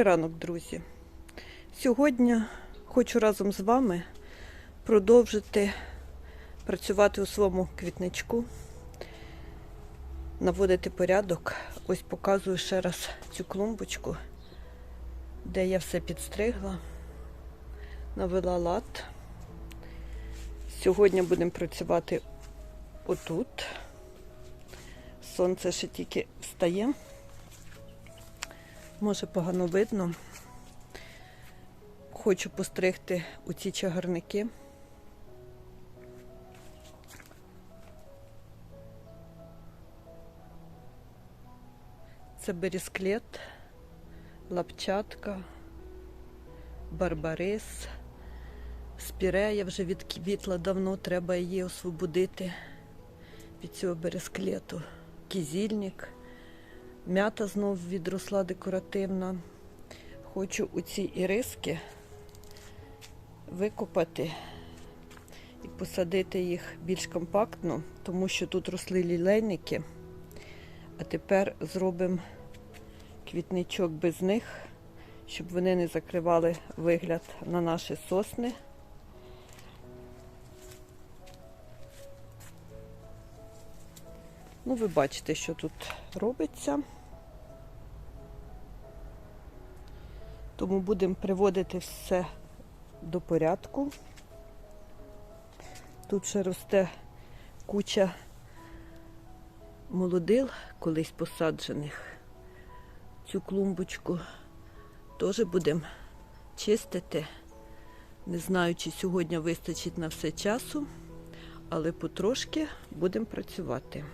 Добрий ранок, друзі. Сьогодні хочу разом з вами продовжити працювати у своєму квітничку, наводити порядок. Ось показую ще раз цю клумбочку, де я все підстригла, навела лад. Сьогодні будемо працювати отут. Сонце ще тільки встає. Може погано видно. Хочу постригти у ці чагарники. Це бересклет, лапчатка, барбарис, спірея вже відквітла давно, треба її освободити від цього бересклету. Кізільник. М'ята знов відросла декоративна. Хочу у ці іриски викопати і посадити їх більш компактно, тому що тут росли лілейники. А тепер зробимо квітничок без них, щоб вони не закривали вигляд на наші сосни. Ну, ви бачите, що тут робиться. Тому будемо приводити все до порядку. Тут ще росте куча молодил, колись посаджених. Цю клумбочку теж будемо чистити. Не знаю, чи сьогодні вистачить на все часу, але потрошки будемо працювати.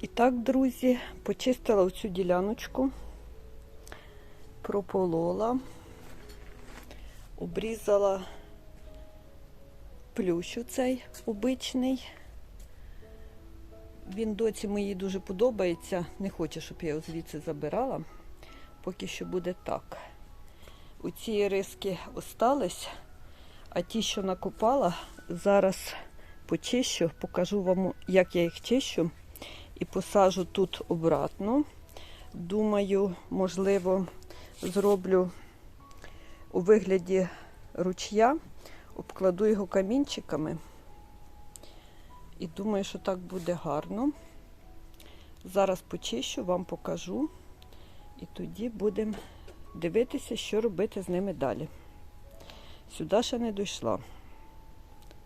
І так, друзі, почистила оцю діляночку, прополола, обрізала плющ цей обичний. Він доці моїй дуже подобається. Не хоче, щоб я його звідси забирала. Поки що буде так. У ці риски остались, а ті, що накопала, зараз почищу, покажу вам, як я їх чищу і посажу тут обратно. Думаю, можливо, зроблю у вигляді ручя, обкладу його камінчиками. І думаю, що так буде гарно. Зараз почищу, вам покажу. І тоді будемо дивитися, що робити з ними далі. Сюди ще не дійшла.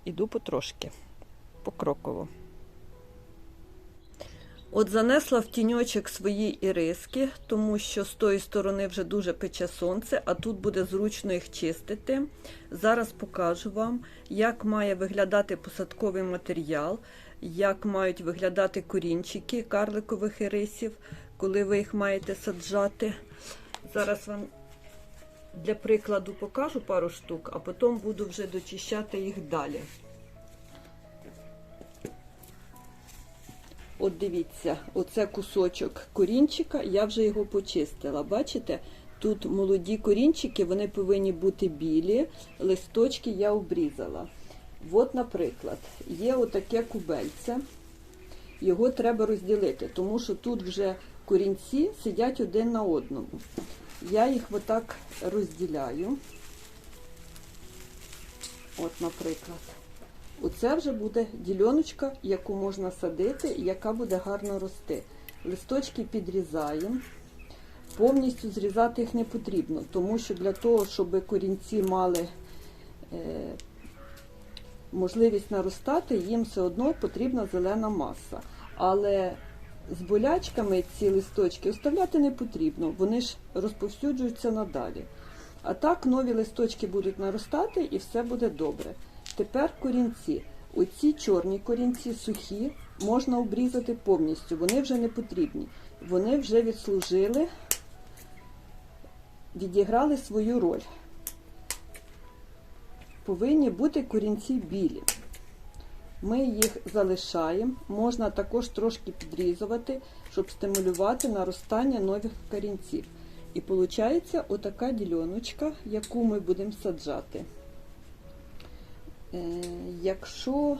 Іду потрошки, покроково. От занесла в тіньочок свої іриски, тому що з тої сторони вже дуже пече сонце, а тут буде зручно їх чистити. Зараз покажу вам, як має виглядати посадковий матеріал, як мають виглядати корінчики карликових ірисів, коли ви їх маєте саджати. Зараз вам для прикладу покажу пару штук, а потім буду вже дочищати їх далі. От дивіться, оце кусочок корінчика, я вже його почистила. Бачите? Тут молоді корінчики, вони повинні бути білі, листочки я обрізала. От, наприклад, є отаке кубельце, його треба розділити, тому що тут вже корінці сидять один на одному. Я їх отак розділяю. От, наприклад. Оце вже буде діляночка, яку можна садити яка буде гарно рости. Листочки підрізаємо. Повністю зрізати їх не потрібно, тому що для того, щоб корінці мали е, можливість наростати, їм все одно потрібна зелена маса. Але з болячками ці листочки оставляти не потрібно, вони ж розповсюджуються надалі. А так нові листочки будуть наростати і все буде добре. Тепер корінці. Оці чорні корінці сухі, можна обрізати повністю, вони вже не потрібні. Вони вже відслужили, відіграли свою роль. Повинні бути корінці білі. Ми їх залишаємо, можна також трошки підрізувати, щоб стимулювати наростання нових корінців. І виходить отака діляночка, яку ми будемо саджати. Е, Якщо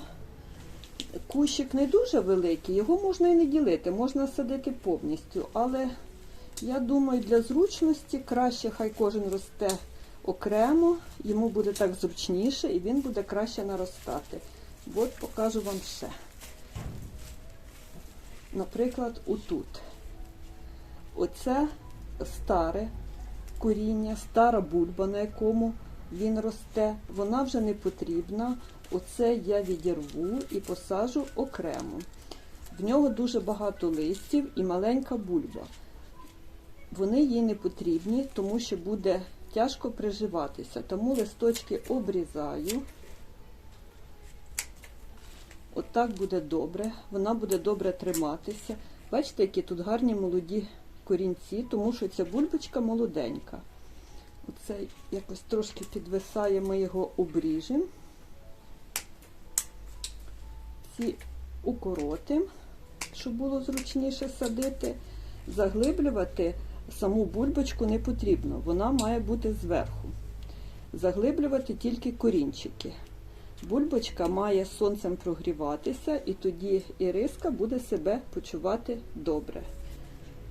кущик не дуже великий, його можна і не ділити, можна садити повністю. Але я думаю, для зручності краще хай кожен росте окремо, йому буде так зручніше і він буде краще наростати. От покажу вам ще. Наприклад, отут. Оце старе коріння, стара бульба, на якому він росте, вона вже не потрібна. Оце я відірву і посажу окремо. В нього дуже багато листів і маленька бульба. Вони їй не потрібні, тому що буде тяжко приживатися. Тому листочки обрізаю. Отак От буде добре, вона буде добре триматися. Бачите, які тут гарні молоді корінці, тому що ця бульбочка молоденька. Оце якось трошки підвисає, ми його обріжемо. Ці укоротимо, щоб було зручніше садити. Заглиблювати саму бульбочку не потрібно, вона має бути зверху. Заглиблювати тільки корінчики. Бульбочка має сонцем прогріватися, і тоді іриска буде себе почувати добре.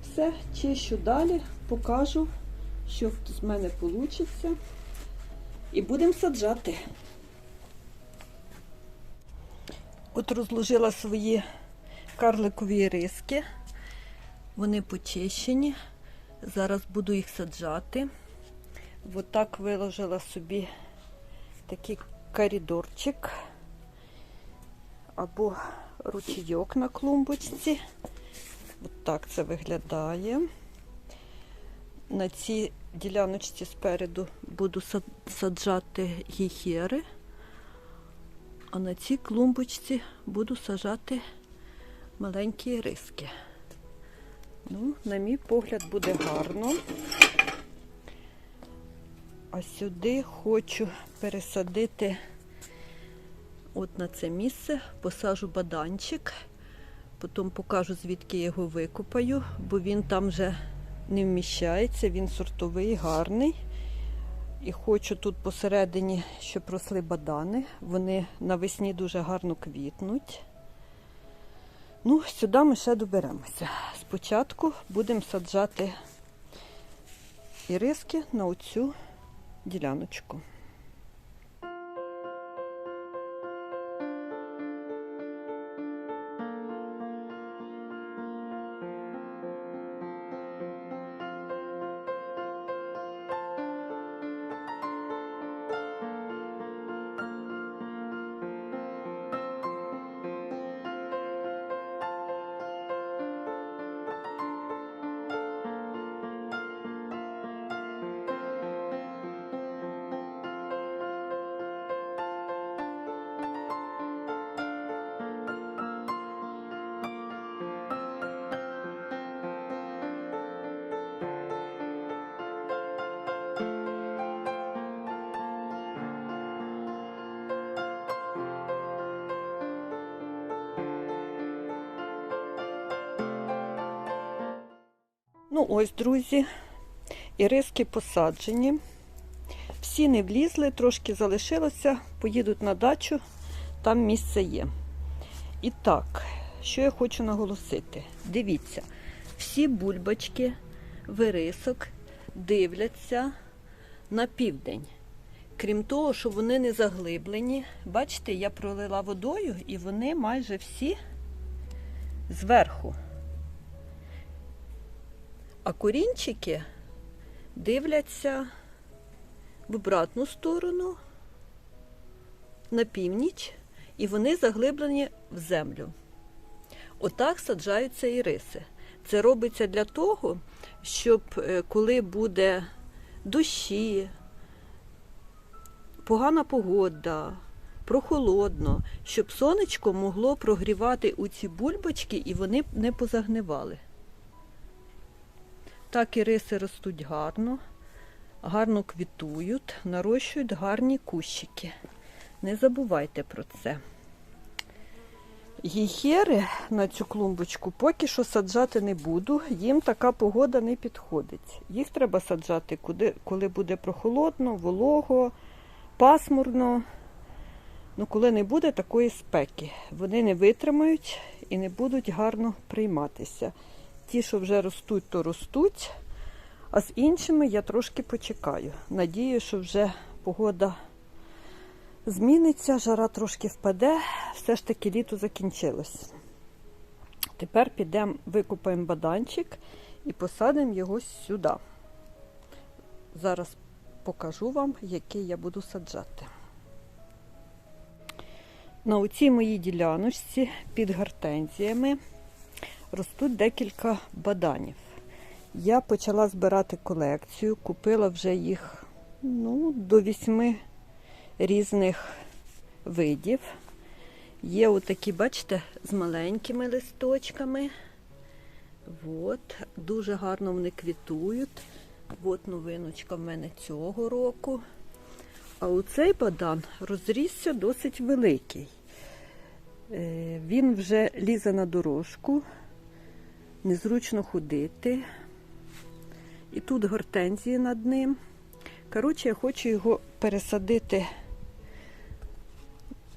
Все, чищу далі, покажу, що з мене вийде. І будемо саджати. От розложила свої карликові риски. Вони почищені. Зараз буду їх саджати. Отак виложила собі такий коридорчик або ручійок на клумбочці. От так це виглядає. На цій діляночці спереду буду саджати гіхери, а на цій клумбочці буду саджати маленькі риски. Ну, на мій погляд, буде гарно. А сюди хочу пересадити от на це місце, посажу баданчик, потім покажу, звідки я його викопаю, бо він там вже не вміщається, він сортовий, гарний. І хочу тут посередині, щоб росли бадани. Вони навесні дуже гарно квітнуть. Ну, сюди ми ще доберемося. Спочатку будемо саджати іриски на оцю діляночку. Ну ось, друзі, іриски посаджені. Всі не влізли, трошки залишилося, поїдуть на дачу, там місце є. І так, що я хочу наголосити. Дивіться, всі бульбочки вирисок дивляться на південь. Крім того, що вони не заглиблені. Бачите, я пролила водою і вони майже всі зверху. А корінчики дивляться в обратну сторону, на північ, і вони заглиблені в землю. Отак саджаються іриси. Це робиться для того, щоб е, коли буде дощі, погана погода, прохолодно, щоб сонечко могло прогрівати у ці бульбочки і вони не позагнивали. Так іриси ростуть гарно, гарно квітують, нарощують гарні кущики. Не забувайте про це. Гіхери на цю клумбочку поки що саджати не буду, їм така погода не підходить. Їх треба саджати, коли буде прохолодно, волого, пасмурно. Ну, коли не буде такої спеки, вони не витримають і не будуть гарно прийматися. Ті, що вже ростуть, то ростуть, а з іншими я трошки почекаю. Надію, що вже погода зміниться, жара трошки впаде, все ж таки літо закінчилось. Тепер підемо, викупаємо баданчик і посадимо його сюди. Зараз покажу вам, який я буду саджати. На оцій моїй діляночці під гортензіями ростуть декілька баданів. Я почала збирати колекцію, купила вже їх ну, до вісьми різних видів. Є отакі, бачите, з маленькими листочками. От, дуже гарно вони квітують. От новиночка в мене цього року. А оцей бадан розрісся досить великий. Е, Він вже лізе на дорожку, незручно ходити. І тут гортензії над ним. Коротше, я хочу його пересадити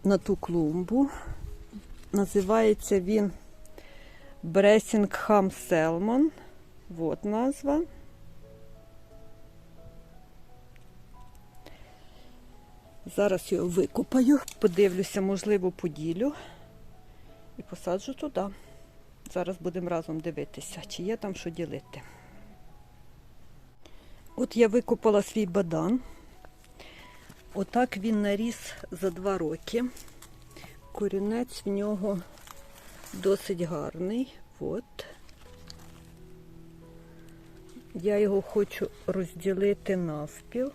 на ту клумбу. Називається він Бресінgham Селмон. Вот назва. Зараз його викопаю, подивлюся, можливо, поділю і посаджу туди. Зараз будемо разом дивитися, чи є там що ділити. От я викопала свій бадан. Отак він наріс за два роки. Корінець в нього досить гарний. От. Я його хочу розділити навпіл.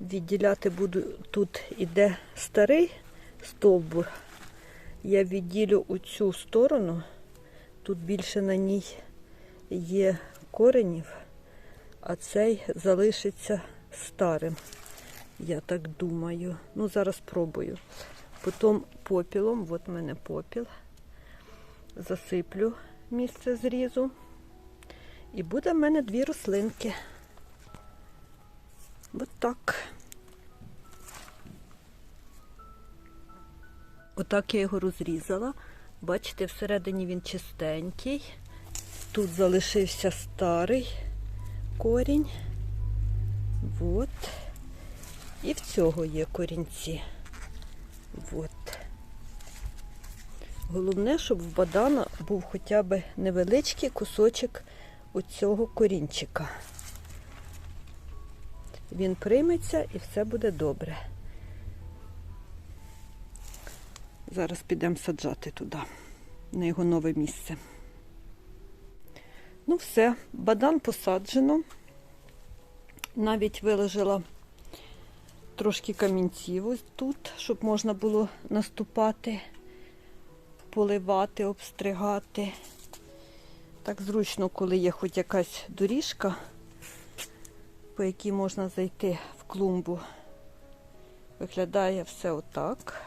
Відділяти буду, тут іде старий стовбур. Я відділю у цю сторону. Тут більше на ній є коренів, а цей залишиться старим. Я так думаю. Ну, зараз спробую. Потім попілом, от в мене попіл. Засиплю місце зрізу. І буде в мене дві рослинки. От так. Отак я його розрізала. Бачите, всередині він чистенький. Тут залишився старий корінь. От. І в цього є корінці. От. Головне, щоб в бадана був хоча б невеличкий кусочок оцього корінчика. Він прийметься і все буде добре. Зараз підемо саджати туди, на його нове місце. Ну все, бадан посаджено. Навіть виложила трошки камінців ось тут, щоб можна було наступати, поливати, обстригати. Так зручно, коли є хоч якась доріжка, по якій можна зайти в клумбу. Виглядає все отак.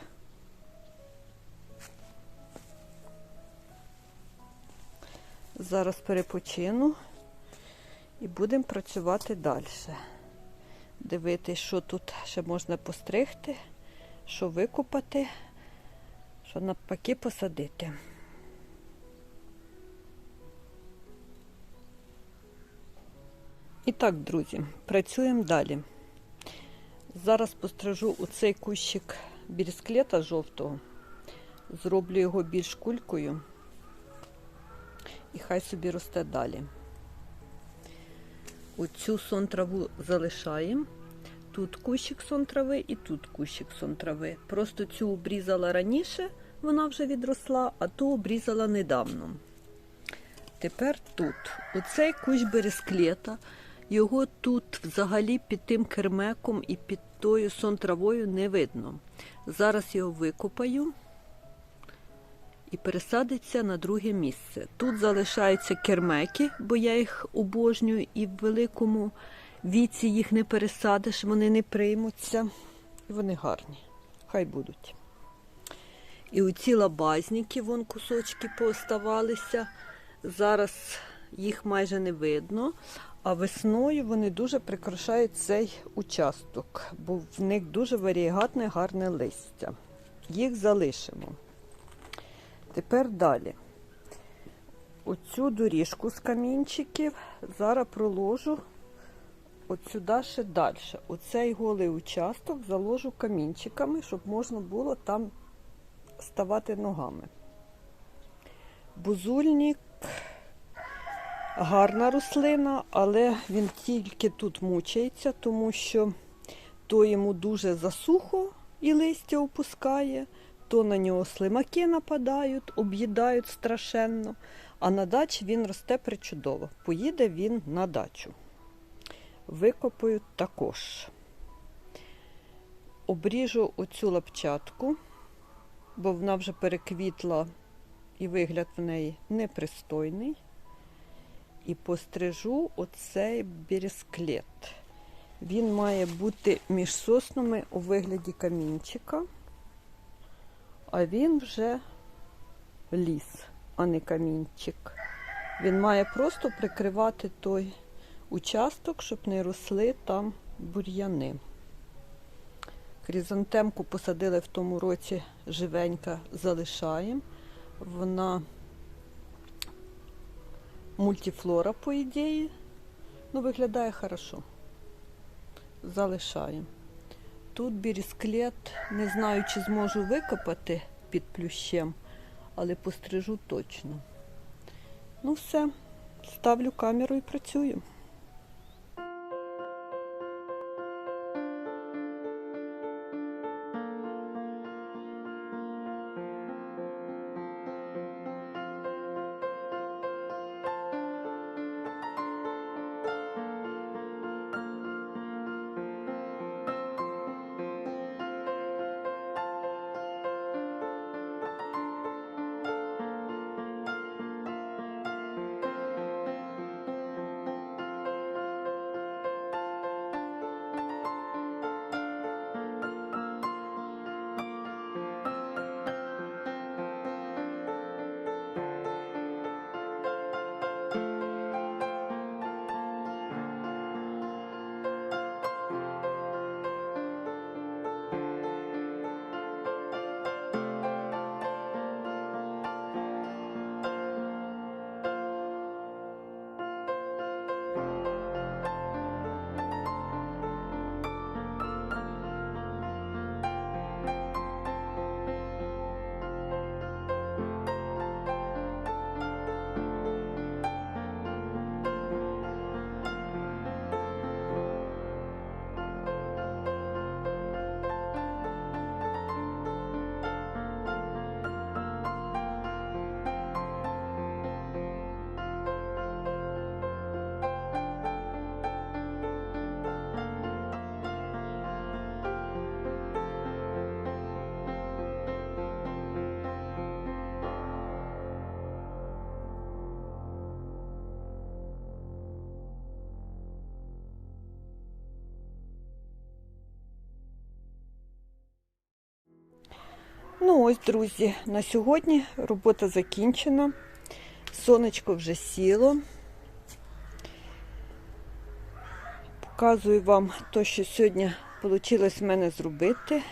Зараз перепочину І будемо працювати далі. Дивитись, що тут ще можна постригти, що викопати, що навпаки посадити. І так, друзі, працюємо далі. Зараз пострижу у цей кущик бірісклета жовтого, зроблю його більш кулькою і хай собі росте далі. Оцю сон траву залишаємо. Тут кущик сон трави і тут кущик сон трави. Просто цю обрізала раніше, вона вже відросла, а ту обрізала недавно. Тепер тут. Оцей кущ бересклета, його тут взагалі під тим кермеком і під тою сон травою не видно. Зараз його викопаю і пересадиться на друге місце. Тут залишаються кермеки, бо я їх обожнюю, і в великому віці їх не пересадиш, вони не приймуться. І вони гарні. Хай будуть. І оці лабазніки, вон кусочки пооставалися. Зараз їх майже не видно, а весною вони дуже прикрашають цей участок, бо в них дуже варієгатне гарне листя. Їх залишимо. Тепер далі. Оцю доріжку з камінчиків зараз проложу от сюди ще далі. Оцей голий участок заложу камінчиками, щоб можна було там ставати ногами. Бузульник гарна рослина, але він тільки тут мучається, тому що то йому дуже засухо і листя опускає, то на нього слимаки нападають, об'їдають страшенно, а на дачі він росте причудово. Поїде він на дачу. Викопаю також. Обріжу оцю лапчатку, бо вона вже переквітла і вигляд в неї непристойний. І пострижу оцей бересклет. Він має бути між соснами у вигляді камінчика, а він вже ліс, а не камінчик. Він має просто прикривати той участок, щоб не росли там бур'яни. Крізантемку посадили в тому році живенька, залишаємо. Вона мультифлора, по ідеї. Ну, виглядає хорошо. Залишаємо. Тут бірісклет, не знаю, чи зможу викопати під плющем, але пострижу точно. Ну, все, ставлю камеру і працюю. Ну ось, друзі, на сьогодні робота закінчена. Сонечко вже сіло. Показую вам те, що сьогодні вийшло в мене зробити.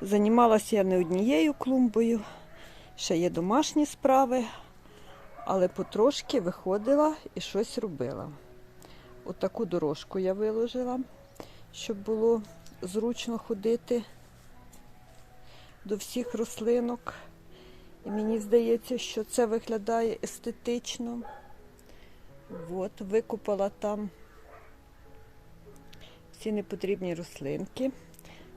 Займалася я не однією клумбою, ще є домашні справи, але потрошки виходила і щось робила. Отаку дорожку я виложила, щоб було зручно ходити до всіх рослинок. І мені здається, що це виглядає естетично. От, викупала там всі непотрібні рослинки.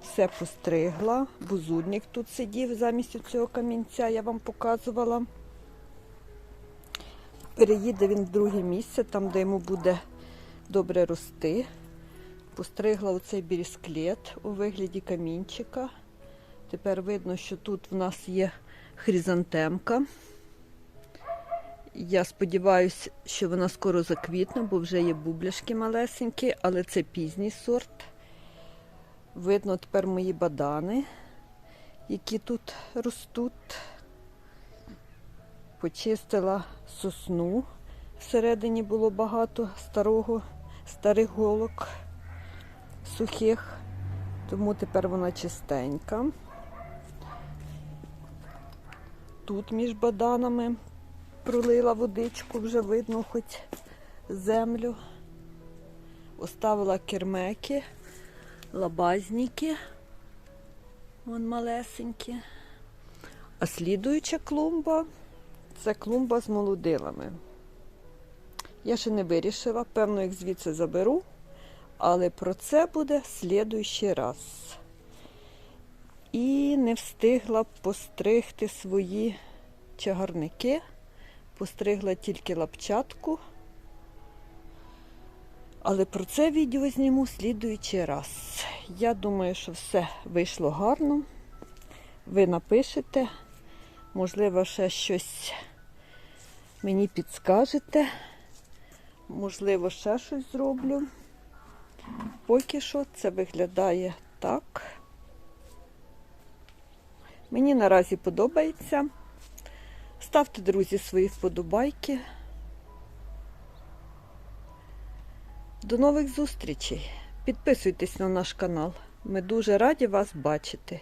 Все постригла. Бузудник тут сидів замість цього камінця, я вам показувала. Переїде він в друге місце, там, де йому буде добре рости. Постригла оцей бірісклет у вигляді камінчика. Тепер видно, що тут в нас є хризантемка. Я сподіваюся, що вона скоро заквітне, бо вже є бубляшки малесенькі, але це пізній сорт. Видно тепер мої бадани, які тут ростуть. Почистила сосну. Всередині було багато старого, старих голок сухих, тому тепер вона чистенька. Тут між баданами пролила водичку, вже видно хоч землю. Оставила кермеки, лабазніки. Вон малесенькі. А слідуюча клумба це клумба з молодилами. Я ще не вирішила, певно, їх звідси заберу, але про це буде слідуючий раз. І не встигла постригти свої чагарники. Постригла тільки лапчатку. Але про це відео зніму слідуючий раз. Я думаю, що все вийшло гарно. Ви напишете, можливо, ще щось мені підскажете. Можливо, ще щось зроблю. Поки що це виглядає так. Мені наразі подобається. Ставте, друзі, свої вподобайки. До нових зустрічей. Підписуйтесь на наш канал. Ми дуже раді вас бачити.